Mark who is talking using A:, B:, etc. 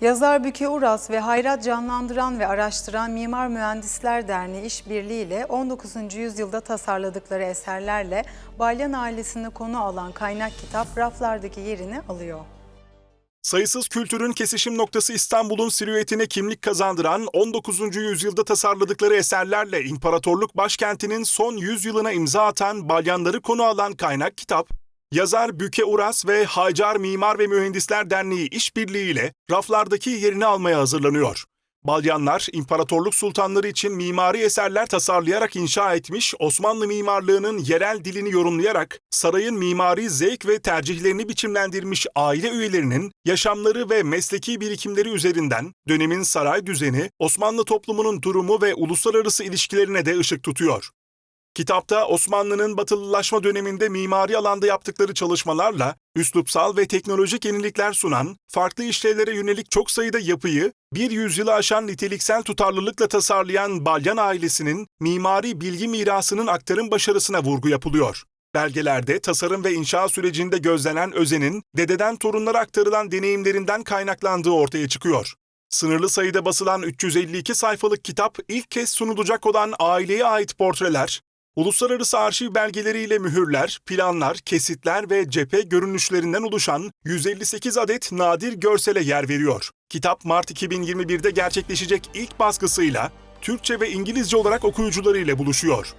A: Yazar Büke Uras ve Hayrat Canlandıran ve Araştıran Mimar Mühendisler Derneği işbirliğiyle 19. yüzyılda tasarladıkları eserlerle Balyan ailesini konu alan kaynak kitap raflardaki yerini alıyor.
B: Sayısız kültürün kesişim noktası İstanbul'un silüetine kimlik kazandıran 19. yüzyılda tasarladıkları eserlerle imparatorluk başkentinin son yüzyılına imza atan balyanları konu alan kaynak kitap, yazar Büke Uras ve Haycar Mimar ve Mühendisler Derneği işbirliğiyle raflardaki yerini almaya hazırlanıyor. Balyanlar, imparatorluk sultanları için mimari eserler tasarlayarak inşa etmiş, Osmanlı mimarlığının yerel dilini yorumlayarak sarayın mimari zevk ve tercihlerini biçimlendirmiş aile üyelerinin yaşamları ve mesleki birikimleri üzerinden dönemin saray düzeni, Osmanlı toplumunun durumu ve uluslararası ilişkilerine de ışık tutuyor. Kitapta Osmanlı'nın batılılaşma döneminde mimari alanda yaptıkları çalışmalarla üslupsal ve teknolojik yenilikler sunan, farklı işlevlere yönelik çok sayıda yapıyı bir yüzyılı aşan niteliksel tutarlılıkla tasarlayan Balyan ailesinin mimari bilgi mirasının aktarım başarısına vurgu yapılıyor. Belgelerde tasarım ve inşa sürecinde gözlenen özenin dededen torunlara aktarılan deneyimlerinden kaynaklandığı ortaya çıkıyor. Sınırlı sayıda basılan 352 sayfalık kitap ilk kez sunulacak olan aileye ait portreler, Uluslararası arşiv belgeleriyle mühürler, planlar, kesitler ve cephe görünüşlerinden oluşan 158 adet nadir görsele yer veriyor. Kitap Mart 2021'de gerçekleşecek ilk baskısıyla Türkçe ve İngilizce olarak okuyucularıyla buluşuyor.